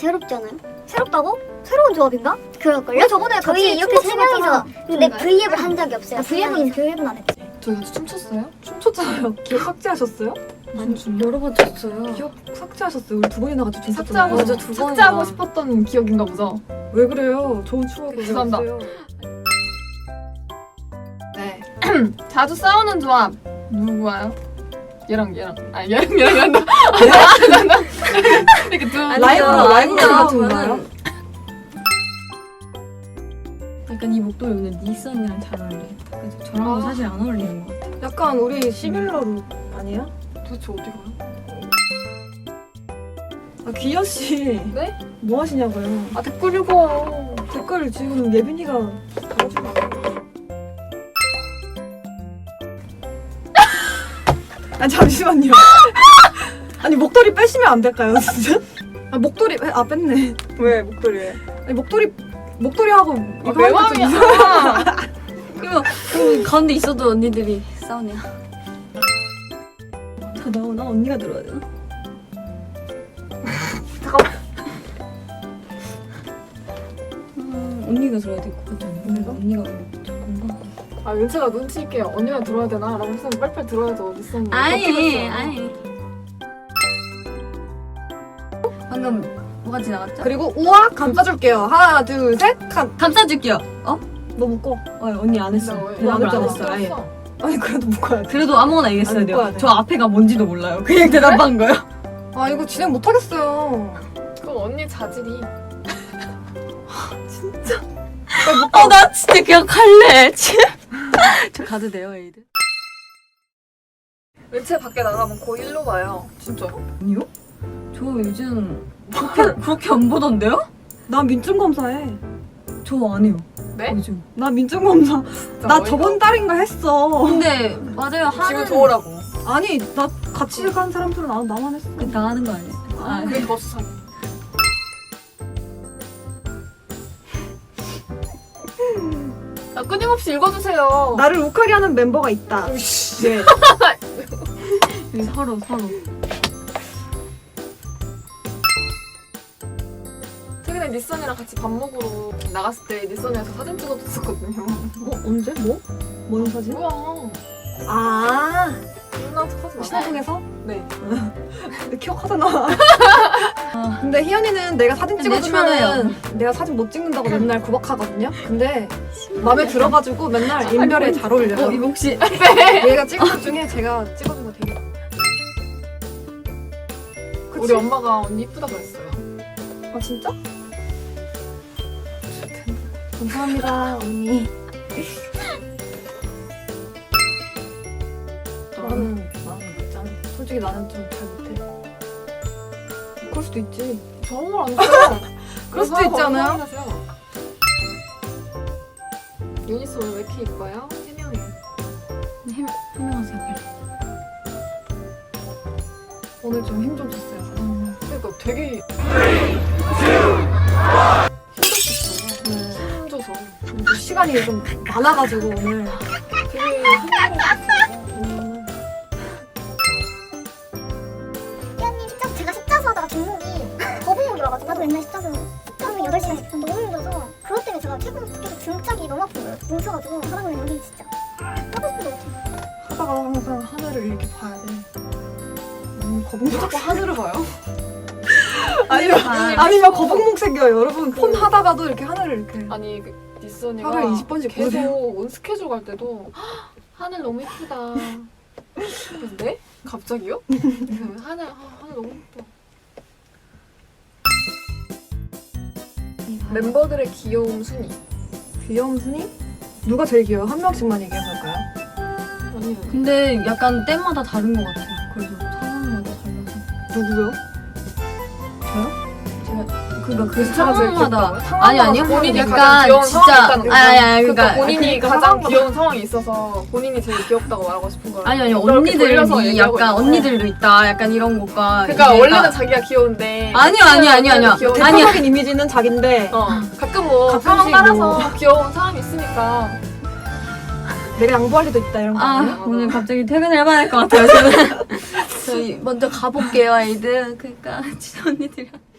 새롭지 않아요? 새롭다고? 새로운 조합인가? 그럴걸요? 왜 저번에 저희 이렇게 세 명이서. 근데? V앱을 한 적이 없어요 나 V앱은 V앱은 안 했지. 저희 같이 춤췄어요? 춤췄잖아요. 기억 삭제하셨어요? 아니 여러 번 췄어요. 기억 삭제하셨어요. 우리 두 번이나 같이. 삭제하고 맞아, 싶, 두 삭제하고 번이나. 싶었던 기억인가 보죠. 왜 그래요? 좋은 추억을 왜 죄송합니다. 네. 자주 싸우는 조합 누구와요? 얘랑 얘랑 아 얘랑 얘랑 아니 나 이렇게 두 라이브로 라이브로 아니요, 같은 저는 건가요? 약간 이 목도리 오늘 니스 언니랑 잘 어울리겠다. 그래서 저랑은 아. 사실 안 어울리는 것 같아. 약간 우리 시밀러 룩 아니에요? 도대체 어디 가요? 아, 귀여 씨. 네? 뭐 하시냐고요? 아 댓글 읽어. 댓글 지금 예빈이가 달아주고. 아 잠시만요. 아니 목도리 빼시면 안 될까요, 진짜? 아 목도리 왜- 아 뺐네. 왜 목도리 왜? 아니 목도리 목도리 하고 아, 이거 하니까 좀그 가운데 있어도 언니들이 싸우네요. 다 나오나 언니가 들어야 되나? 음, 언니가 들어야 될 것 같잖아요. 언니가? 언니가. 아 윤채가 눈치 있게 언니가 들어야 되나 라고 했으면 빨리빨리 어디 있었는데. 아니, 아니. 방금 뭐가 지나갔죠? 그리고 우와 감싸줄게요. 하나 둘 셋. 감. 감싸줄게요. 어? 너 묶어. 어, 언니 안 했어. 나 했잖아. 안 아예. 했어? 아니 그래도 묶어야 돼. 그래도 아무거나 얘기했어야 돼요. 묶어야 돼. 저 앞에가 뭔지도 몰라요. 그냥 대답한 거예요. 아 이거 진행 못 하겠어요. 그럼 언니 자질이 어, 나 진짜 그냥 갈래. 저 가도 돼요, 에이드? 윤채 밖에 나가면 거의 일로 가요. 진짜. 아니요? 저 요즘 그렇게, 그렇게 안 보던데요? 나 민증 검사해. 저 안 해요. 네? 요즘. 나 민증 검사. 진짜 나 어이가 저번 달인가 했어. 근데 맞아요. 없어. 하는 지금 좋으라고. 아니 나 같이 간 사람들은 나 나만 했어. 그 나가는 거 아니에요? 아, 그게 더 수상해. 끊임없이 읽어주세요. 나를 우카리하는 멤버가 있다. 네. 여기 서로 서로. 최근에 니선이랑 같이 밥 먹으러 나갔을 때 니선이랑 사진 찍어줬었거든요. 어 언제 뭐? 뭔 사진? 뭐야? 아 누나 척하지 마. 신호등에서? 네. 기억하잖아. 아, 근데 희연이는 내가 사진 내 찍어주면은 내가 사진 못 찍는다고 맨날 구박하거든요. 근데 마음에 들어가지고 맨날 인별에 잘 어울려요. 어, 이거 혹시 얘가 찍은 것 중에 제가 찍어준 거 되게 그치? 우리 엄마가 언니 이쁘다고 했어요. 아 진짜? 감사합니다 언니 나는 나는 못잖아 솔직히 나는 좀 잘 그럴 수도 있지 저런 걸안 돼요. 그럴 수도? 확인하세요. 유니스 오늘 왜 이렇게 이뻐요? 해명해. 해명, 해명하세요, 빨리. 오늘 좀 힘 좀 줬어요 음. 그러니까 되게 힘들었어요. 네. 힘줘서 좀 시간이 좀 많아가지고 오늘 나도 맨날 십자수 하루에 8시간씩 너무 힘들어서 그것 때문에 제가 최근 계속 등짝이 너무 거예요. 뭉쳐가지고 사람을 연기 진짜 하고 싶어도 못해. 하다가 항상 하늘을 이렇게 봐야 돼 음, 거북목 자꾸 하늘을 봐요. 아니면 아, 아니면 거북목 생겨요 여러분 폰 하다가도 이렇게 하늘을 이렇게 아니 그 니스 언니가 하루에 20 번씩 계속 보세요. 온 스케줄 갈 때도 "헉, 하늘 너무 이쁘다. 그래서 네? 갑자기요? 그래서 하늘 아, 하늘 너무 이뻐. 멤버들의 귀여움 순위. 귀여운 순위? 누가 제일 귀여워? 한 명씩만 얘기해볼까요? 언니 근데 약간 때마다 다른 것 같아요. 그래서 상황마다 달라서. 누구요? 그러니까 그 제일 상황마다? 아니 아니요. 본인이 약간 가장 귀여운 상황이 진짜 있다는 거죠. 아니 아니 그러니까 그러니까 본인이 그 가장 상황마다. 귀여운 상황이 있어서 본인이 제일 귀엽다고 말하고 싶은 거예요. 아니 아니 이렇게 돌려서 언니들이 얘기하고 약간 있는 언니들도 있다. 약간 이런 것과 그러니까 이게 원래는 자기가 귀여운데 아니요 아니요 아니요 아니요. 귀여운 아니요. 대표적인 이미지는 자기인데 어 가끔 뭐 가끔씩 상황 따라서 뭐. 귀여운 사람이 있으니까 내가 양보할 리도 있다 이런 거 아니에요? 아 오늘 갑자기 퇴근해봐야 할 것 같아요. 저는 저희 먼저 가볼게요, 아이들. 그러니까 진짜 언니들이랑. 아